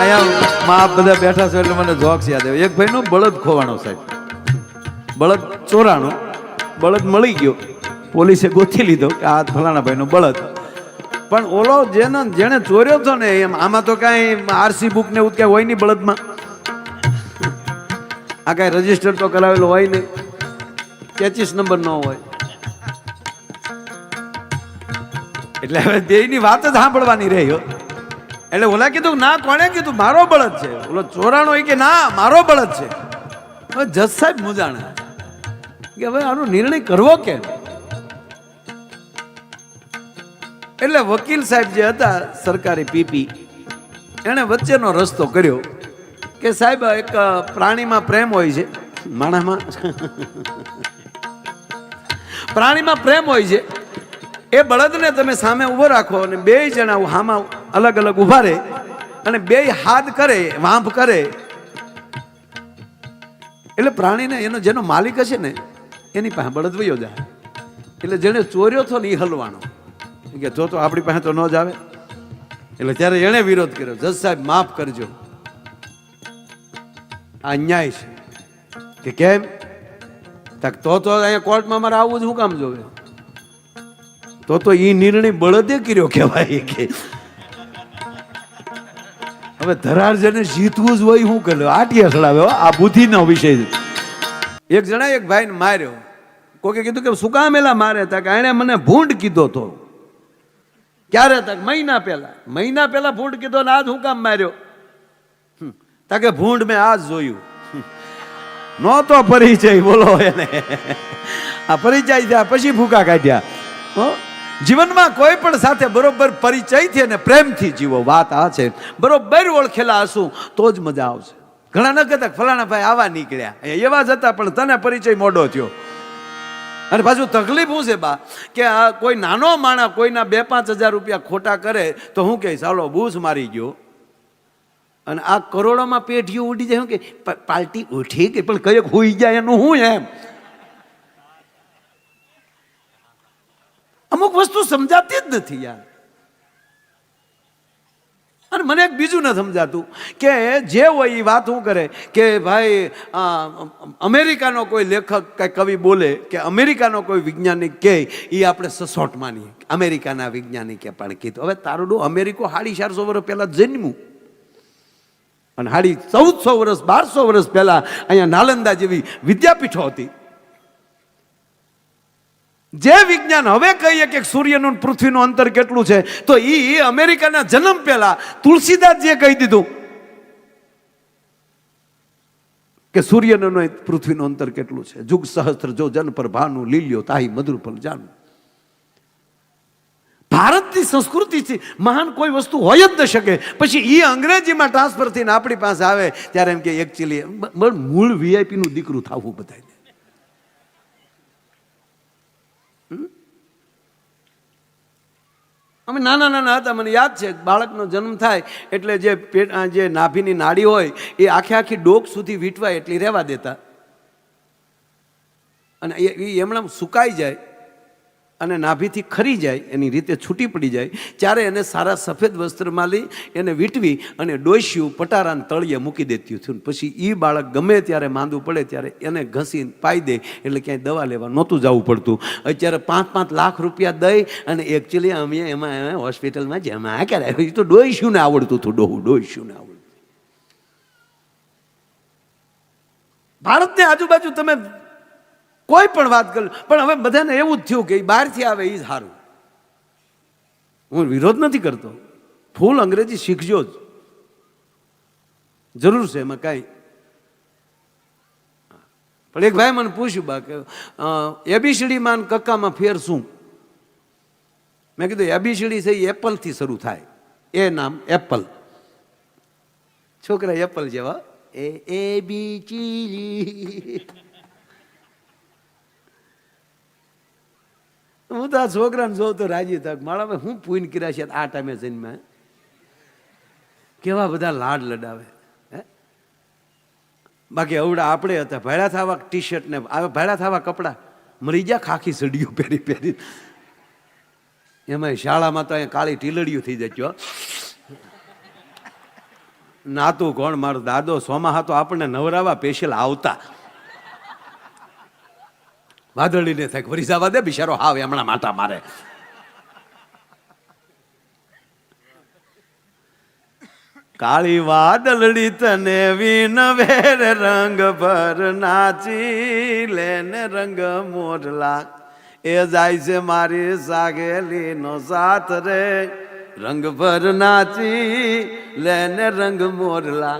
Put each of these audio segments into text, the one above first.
અહીંયા માં આપ બધા બેઠા છો એટલે મને જોક્સ યાદ આવ્યો. એક ભાઈનો બળદ ખોવાનો સાહેબ. બળદ ચોરાણો. બળદ મળી ગયો. પોલીસે ગોતી લીધો કે આ ફલાણા ભાઈનો બળદ. પણ ઓલો જેને જેણે ચોર્યો હતો ને એમ, આમાં તો કાંઈ આરસી બુક ને એવું કાંઈ હોય નહીં બળદમાં. આ કાંઈ રજિસ્ટર તો કરાવેલો હોય નહીં. કેચીસ નંબર ન હોય. એટલે હવે બેયની વાત જ સાંભળવાની રહી હો. એટલે ઓલા કીધું, ના, કોણે કીધું? મારો બળદ છે. ઓલો ચોરાણો હોય કે, ના, મારો બળદ છે. હવે જજ સાહેબ મુજાણા કે હવે આનો નિર્ણય કરવો કેમ? એટલે વકીલ સાહેબ જે હતા, સરકારી પીપી, એણે વચ્ચેનો રસ્તો કર્યો કે સાહેબ, એક પ્રાણીમાં પ્રેમ હોય છે. માણામાં? પ્રાણીમાં પ્રેમ હોય છે. એ બળદને તમે સામે ઊભો રાખો અને બે જણા હામાં અલગ અલગ ઊભા રહે અને બે હાથ કરે વાંપ કરે. એટલે પ્રાણીને એનો જેનો માલિક હશે ને, એની પાસે બળદ વયો જાય. એટલે જેણે ચોર્યો હતો ને એ હલવાનો. કે, જો તો આપણી પાસે તો ન જ આવે. એટલે ત્યારે એણે વિરોધ કર્યો, જજ સાહેબ, માફ કરજો. આ અન્યાય છે. કે કેમ? તક તો તો અહીંયા કોર્ટમાં મારે આવવું જ હું કામ જોવે. તો તો એ નિર્ણય બળદે કર્યો કહેવાય કે હવે ધરાર જેને જીતવું જ હોય હું કર્યો આટી હો, આ બુદ્ધિનો વિષય એક જણા એક ભાઈને માર્યો. કોકે કીધું કે શું કામ એલા મારે તક એણે મને ભૂંડ કીધો તો? ક્યારે તક મહિના પહેલા. મહિના પહેલા ભૂંડ કીધો ને આજ હું કામ માર્યો? હમ, તાકે ભૂંડ મેં આજ જોયું. નહોતો પરિચય બોલો એને. આ પરિચય થયા પછી ફૂકા કાઢ્યા. હો જીવનમાં કોઈ પણ સાથે બરોબર પરિચયથી અને પ્રેમથી જીવો. વાત આ છે. બરોબર ઓળખેલા હશું, તો જ મજા આવશે. ઘણા ન કહેતા ફલાણા ભાઈ આવા નીકળ્યા. એવા જ હતા, પણ તને પરિચય મોડો થયો. અને પાછું તકલીફ શું છે બા? કે આ કોઈ નાનો માણા કોઈના બે પાંચ હજાર રૂપિયા ખોટા કરે, તો હું કહીશ ચાલો બૂસ મારી ગયો. અને આ કરોડોમાં પેઢીઓ ઉડી જાય કે પાર્ટી ઉઠી કે પણ કંઈક હોઈ જાય એનું હું એમ. અમુક વસ્તુ સમજાતી જ નથી યાર. અને મને બીજું ન સમજાતું કે જે હોય એ વાત શું કરે કે ભાઈ અમેરિકાનો કોઈ લેખક કે કવિ બોલે કે અમેરિકાનો કોઈ વૈજ્ઞાનિક કહે એ આપણે સસોટ માનીએ. અમેરિકાના વૈજ્ઞાનિકે પણ કીધું. હવે તારું અમેરિકો સાડી ચારસો વર્ષ પહેલાં જન્મ્યું. અને હાડી ચૌદસો વર્ષ, બારસો વર્ષ પહેલાં અહીંયા નાલંદા જેવી વિદ્યાપીઠો હતી. જે વિજ્ઞાન હવે કહીએ કે સૂર્યનું પૃથ્વીનું અંતર કેટલું છે, તો એ અમેરિકાના જન્મ પહેલા તુલસીદાસ જે કહી દીધું કે સૂર્યનું પૃથ્વીનું અંતર કેટલું છે. જુગ સહસ્ત્ર જો જન પર ભાનું, લીલ્યો, તાહી, મધુર ફલ જાનું ભારતની સંસ્કૃતિથી મહાન કોઈ વસ્તુ હોય જ ન શકે. પછી એ અંગ્રેજીમાં ટ્રાન્સફર થઈને આપણી પાસે આવે, ત્યારે એમ કે એકચ્યુઅલી મૂળ વીઆઈપીનું દીકરું થવું બધાને અમે નાના નાના હતા, મને યાદ છે, બાળકનો જન્મ થાય એટલે જે પેટ જે નાભીની નાડી હોય, એ આખે આખી ડોક સુધી વીંટવાય એટલી રહેવા દેતા. અને એ એમણે સુકાઈ જાય. અને નાભીથી ખરી જાય, એની રીતે છૂટી પડી જાય, ત્યારે એને સારા સફેદ વસ્ત્રમાં લઈ એને વીંટવી અને ડોસ્યું પટારાને તળિયે મૂકી દેતી હતું. પછી એ બાળક ગમે ત્યારે માંદું પડે ત્યારે એને ઘસીને પાઈ દે, એટલે ક્યાંય દવા લેવા નહોતું જવું પડતું. અત્યારે પાંચ પાંચ લાખ રૂપિયા દઈ અને એકચ્યુઅલી અમે એમાં એમાં હોસ્પિટલમાં જમા કરાય તો ડોસ્યું ને આવડતું હતું, ડોહું ડોસ્યું ને આવડતું. ભારતની આજુબાજુ તમે કોઈ પણ વાત કરી પણ હવે બધાને એવું જ થયું કે બહારથી આવે એ સારું હું વિરોધ નથી કરતો. ફૂલ અંગ્રેજી શીખજો જ. જરૂર છે એમાં કાંઈ. પણ એક ભાઈ મને પૂછ્યું બા કે એબીસીડી માં કક્કામાં ફેર શું? મેં કીધું એબીસીડી છે એ એપલથી શરૂ થાય. એ નામ એપલ. છોકરા એપલ જેવા. એ એ બી ચી હું તો આ છોકરાને જોઉં તો રાજી થાક. મારા હું પૂન કર્યા છે આ ટાઈમે જન્મે કેવા બધા લાડ લડાવે. બાકી અવડા આપણે હતા. ભાડા થવા ટી શર્ટ ને ભાડા થવા કપડાં. મરી ગયા ખાખી સડીઓ પહેરી પહેરી એમાં શાળામાં તો અહીંયા કાળી ટીલડીઓ થઈ જજો નાતું કોણ? મારો દાદો સોમા તો આપણને નવરાવા પેશિયલ આવતા. વાદળીને થાય. વરી જવા દે બિચારો, હાવ એમણા માટા મારે. કાળી વાદળડી તને વિનવેર રંગ ભર નાચી લેને રંગ મોરલા એ જાય છે મારી સાગેલી નો સાથ રે. રંગ ભર નાચી લેને રંગ મોરલા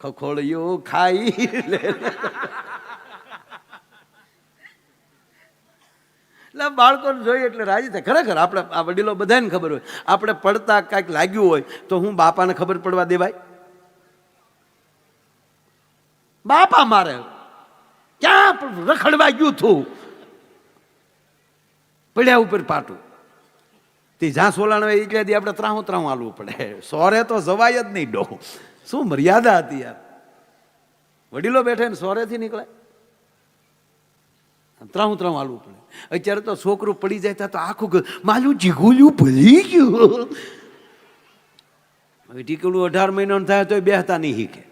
ખખોળિયું ખાઈ લે એટલે બાળકોને જોઈએ એટલે રાજી થાય. ખરેખર આપણે, આ વડીલો બધાને ખબર હોય. આપણે પડતા કાંઈક લાગ્યું હોય તો હું બાપાને ખબર પડવા દેવાય? બાપા મારે ક્યાં રખડવા ગયું થું પડ્યા ઉપર પાટું. તે જ્યાં સોલાણ હોય એટલે આપણે ત્રાહું ત્રાહું હાલવું પડે. સોરે તો જવાય જ નહીં ડો શું મર્યાદા હતી યાર? વડીલો બેઠે ને સોરેથી નીકળે ત્રાહું ત્રણ હાલવું પડે. અત્યારે તો છોકરું પડી જાય ત્યાં તો આખું માલું જીગુલ્યું ભલી ગયું. હવે ટીકડું અઢાર મહિનાનું થાય તો બેહતા નહીં શીખે.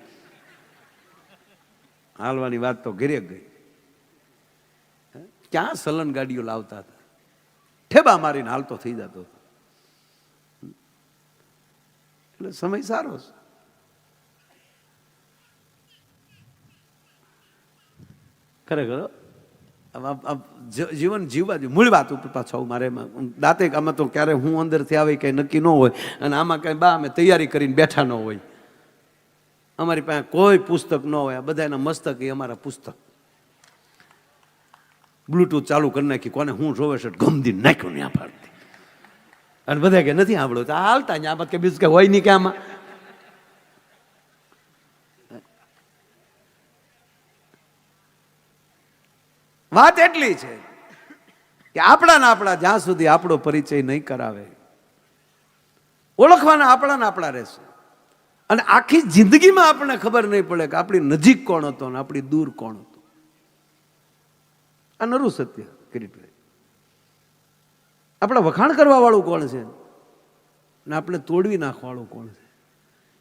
હાલવાની વાત તો ઘેરે ગઈ? ક્યાં સલન ગાડીઓ લાવતા હતા? ઠેબા મારીને હાલતો થઈ જતો એટલે સમય સારો છે. ખરેખર જીવન જીવવા જોઈએ મૂળ વાત ઉપર પાછો મારે દાંતે આમાં તો ક્યારે હું અંદરથી આવે કંઈ નક્કી ન હોય, અને આમાં કંઈ બા, અમે તૈયારી કરીને બેઠા ન હોય. અમારી પાસે કોઈ પુસ્તક ન હોય. આ બધાના મસ્તક એ અમારા પુસ્તક. બ્લૂટૂથ ચાલુ કરી નાખી, કોને હું જોવે છે ગમદી નાખ્યું ને આ પાડતી. અને બધા કે, નથી સાંભળ્યું તો હાલતા ને આમાં કે બીજું કે હોય નહીં કે આમાં. વાત એટલી છે કે આપણા ને આપણા જ્યાં સુધી આપણો પરિચય નહીં કરાવે, ઓળખવાના આપણા ને આપણા રહેશે. અને આખી જિંદગીમાં આપણને ખબર નહીં પડે કે આપણી નજીક કોણ હતો ને આપણી દૂર કોણ હતો. આ નરું સત્ય કિરીટભાઈ આપણા વખાણ કરવા વાળું કોણ છે? ને આપણે તોડવી નાખવાળું કોણ છે?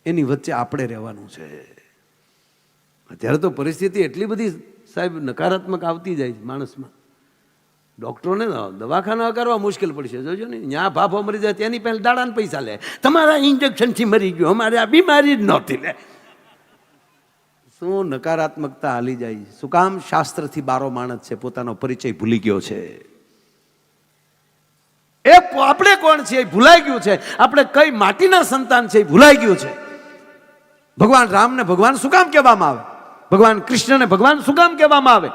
એની વચ્ચે આપણે રહેવાનું છે. અત્યારે તો પરિસ્થિતિ એટલી બધી સાહેબ, નકારાત્મક આવતી જાય છે માણસમાં. ડૉક્ટરોને દવાખાના કરવા મુશ્કેલ પડશે, જોજો ને. ત્યાં ભાફો મરી જાય, તેની પહેલાં દાડાને પૈસા લે. તમારા ઇન્જેક્શનથી મરી ગયો, અમારે આ બીમારી જ નહોતી લે. શું નકારાત્મકતા હાલી જાય? શું કામ શાસ્ત્રથી બારો માણસ છે, પોતાનો પરિચય ભૂલી ગયો છે? એ આપણે કોણ છીએ? ભૂલાઈ ગયું છે. આપણે કઈ માટીના સંતાન છે, એ ભૂલાઈ ગયું છે. ભગવાન રામને ભગવાન શું કામ કહેવામાં આવે? ભગવાન કૃષ્ણને ભગવાન શું કામ કહેવામાં આવે?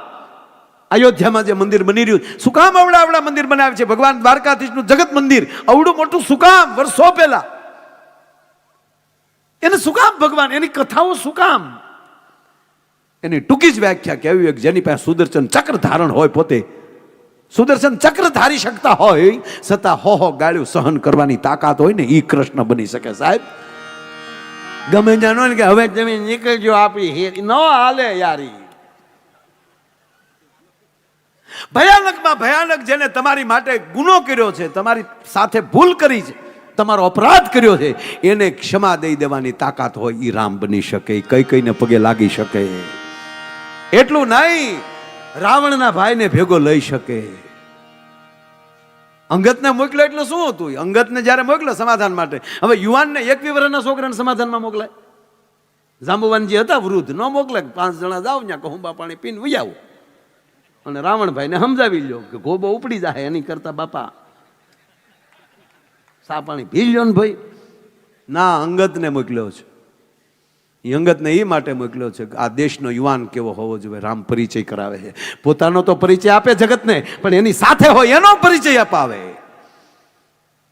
અયોધ્યામાં જે મંદિર બની રહ્યું શું કામ અવડા અવડા મંદિર બનાવે છે? ભગવાન દ્વારકાધીશનું જગત મંદિર. અવડું મોટું શું કામ વર્ષો પહેલા. એને શું કામ ભગવાન? એની કથાઓ શું કામ એની ટૂંકી જ વ્યાખ્યા કેવી કે જેની પાસે સુદર્શન ચક્ર ધારણ હોય પોતે. સુદર્શન ચક્ર ધારી શકતા હોય, છતાં હો હો ગાળ્યું સહન કરવાની તાકાત હોય ને એ કૃષ્ણ બની શકે સાહેબ. ગમે જાણો ને કે હવે તમે નીકળજો આપી હેર ન હાલે યારી. ભયાનકમાં ભયાનક જેને તમારી માટે ગુનો કર્યો છે, તમારી સાથે ભૂલ કરી છે, તમારો અપરાધ કર્યો છે, એને ક્ષમા દઈ દેવાની તાકાત હોય એ રામ બની શકે કઈ કઈને પગે લાગી શકે. એટલું નહીં, રાવણના ભાઈને ભેગો લઈ શકે. અંગતને મોકલ્યો એટલે શું હતું? અંગતને જ્યારે મોકલે સમાધાન માટે. હવે યુવાનને એકવી વર્ષના છોકરાને સમાધાનમાં મોકલાય. જાંબુવાનજી હતા વૃદ્ધ, ન મોકલે પાંચ જણા જાઓ ત્યાં કહુંબા પાણી પીને વહી અને રાવણભાઈને સમજાવી લ્યો કે ગોબો ઉપડી જાય એની કરતા બાપા. સા પાણી પી લ્યો ને ભાઈ. ના, અંગતને મોકલ્યો છે. અંગતને એ માટે મોકલ્યો છે આ દેશનો યુવાન કેવો હોવો જોઈએ, રામ પરિચય કરાવે છે. પોતાનો તો પરિચય આપે જગતને, પણ એની સાથે હોય એનો પરિચય અપાવે.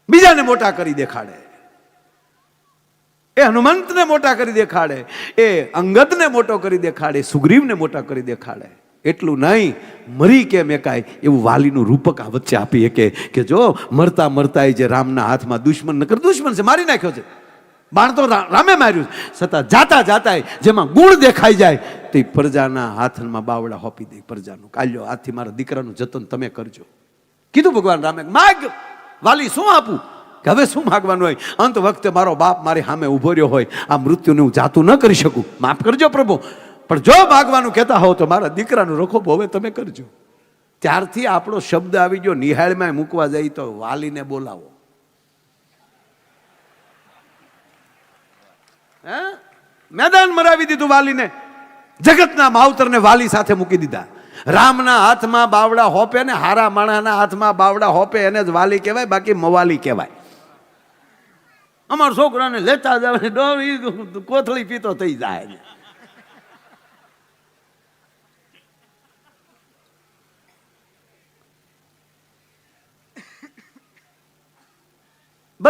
બીજાને મોટા કરી દેખાડે. એ હનુમંતને મોટા કરી દેખાડે. એ અંગદને મોટો કરી દેખાડે. સુગ્રીવને મોટા કરી દેખાડે. એટલું નહીં, મરી કેમ એકાય? એવું વાલીનું રૂપક આ વચ્ચે આપી કે કે જો મરતા મરતા જે રામના હાથમાં દુશ્મન, નકર દુશ્મન છે, મારી નાખ્યો છે. બાણ તો રામે માર્યું. છતાં જાતા જાતા જેમાં ગુણ દેખાઈ જાય, તે પ્રજાના હાથમાં બાવડા હોપી દે, પ્રજાનું. કાલ્યો હાથથી મારા દીકરાનું જતન તમે કરજો. કીધું ભગવાન રામે, માગ, વાલી શું આપું? કે હવે શું માગવાનું હોય? અંત વખતે મારો બાપ મારી સામે ઊભો રહ્યો હોય. આ મૃત્યુને હું જાતું ન કરી શકું. માફ કરજો પ્રભુ. પણ જો માગવાનું કહેતા હો તો મારા દીકરાનું રખો હવે તમે કરજો. ત્યારથી આપણો શબ્દ આવી ગયો. નિહાળમાં મૂકવા જાય તો વાલીને બોલાવો. મેદાન મરાવી દીધું વાલીને. જગતના માવતરને વાલી સાથે મૂકી દીધા. રામના હાથમાં બાવડા હોપે ને હારા માણાના હાથમાં બાવડા હોપે, એને જ વાલી કહેવાય, બાકી મવાલી કહેવાય. અમારા છોકરાને લેતા જાવ કોથળી પીતો થઈ જાય.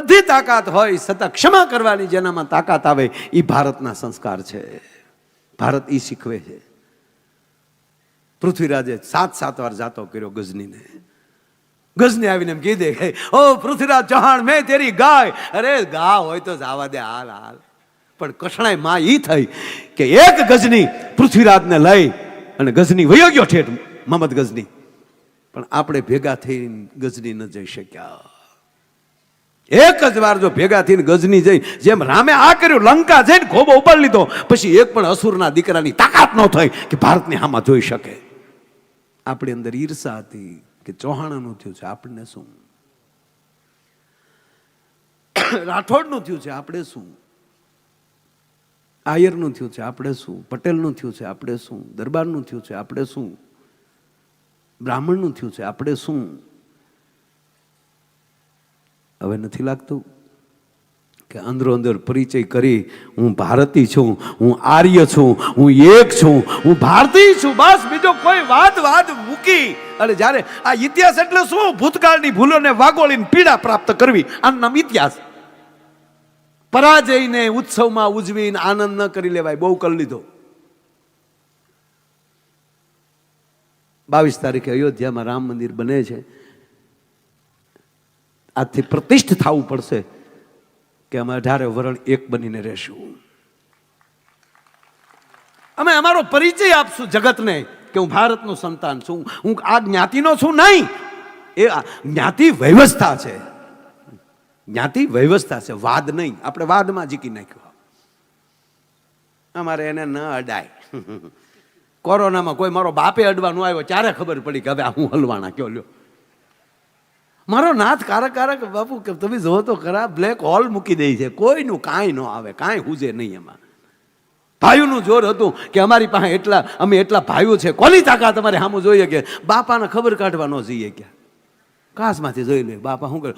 બધી તાકાત હોય છતાં ક્ષમા કરવાની જેનામાં તાકાત આવે એ ભારતના સંસ્કાર છે. ભારત એ શીખવે છે. પૃથ્વીરાજે સાત સાત વાર જાતો કર્યો ગજનીને. ગજની આવીને એમ કીધે કે, ઓ પૃથ્વીરાજ ચૌહાણ મેં તેરી ગાય. અરે ગા હોય તો જવા દે હાલ હાલ. પણ કઠણાઈ માં એ થઈ કે એક ગજની પૃથ્વીરાજને લઈ અને ગજની વયો ગયો ઠેઠ મહમદ ગજની. પણ આપણે ભેગા થઈને ગજની ન જઈ શક્યા. એક જ વાર જો ભેગા થઈને ગજની જઈ, જેમ રામે આ કર્યું, લંકા જઈને ખોબો ઉપાડી લીધો, પછી એક પણ અસુરના દીકરાની તાકાત ન થઈ કે ભારતને આમાં જોઈ શકે. આપણી અંદર ઈર્ષા હતી કે ચૌહાણનું થયું છે આપણને શું? રાઠોડનું થયું છે, આપણે શું? આયરનું થયું છે, આપણે શું? પટેલનું થયું છે, આપણે શું? દરબારનું થયું છે, આપણે શું? બ્રાહ્મણનું થયું છે, આપણે શું? હવે નથી લાગતું કે અંદરો અંદર પરિચય કરી હું ભારતી છું, હું આર્ય છું, હું એક છું, હું ભારતીય છું, બસ બીજો કોઈ વાદ વાદ મૂકી. અને જ્યારે આ ઇતિહાસ એટલે શું? ભૂતકાળની ભૂલોને વાગોળીને પીડા પ્રાપ્ત કરવી. આનું નામ ઇતિહાસ. પરાજયને ઉત્સવમાં ઉજવીને આનંદ ન કરી લેવાય, બહુ કરી લીધો. બાવીસ તારીખે અયોધ્યામાં રામ મંદિર બને છે. આજથી પ્રતિષ્ઠ થવું પડશે કે અમે અઢારે વરણ એક બનીને રહેશું. અમે અમારો પરિચય આપશું જગતને કે હું ભારતનું સંતાન છું. હું આ જ્ઞાતિનો છું નહીં. એ જ્ઞાતિ વ્યવસ્થા છે. જ્ઞાતિ વ્યવસ્થા છે. વાદ નહીં. આપણે વાદમાં જીકી નાખ્યો. અમારે એને ન અડાય. કોરોનામાં કોઈ મારો બાપે અડવાનું આવ્યો, ત્યારે ખબર પડી કે હવે હું હલવાના કયો લ્યો? મારો નાથ કારક કારક બાપુ, કે તમે જોવો તો ખરા બ્લેક હોલ મૂકી દે છે. કોઈનું કાંઈ ન આવે, કાંઈ હુજે નહીં એમાં. ભાઈઓનું જોર હતું કે અમારી પાસે એટલા, અમે એટલા ભાઈઓ છે. કોની તાકાત અમારે સામું જોઈએ કે બાપાને ખબર કાઢવા ન જઈએ ક્યાં? કાસમાંથી જોઈ લે, બાપા શું કરે?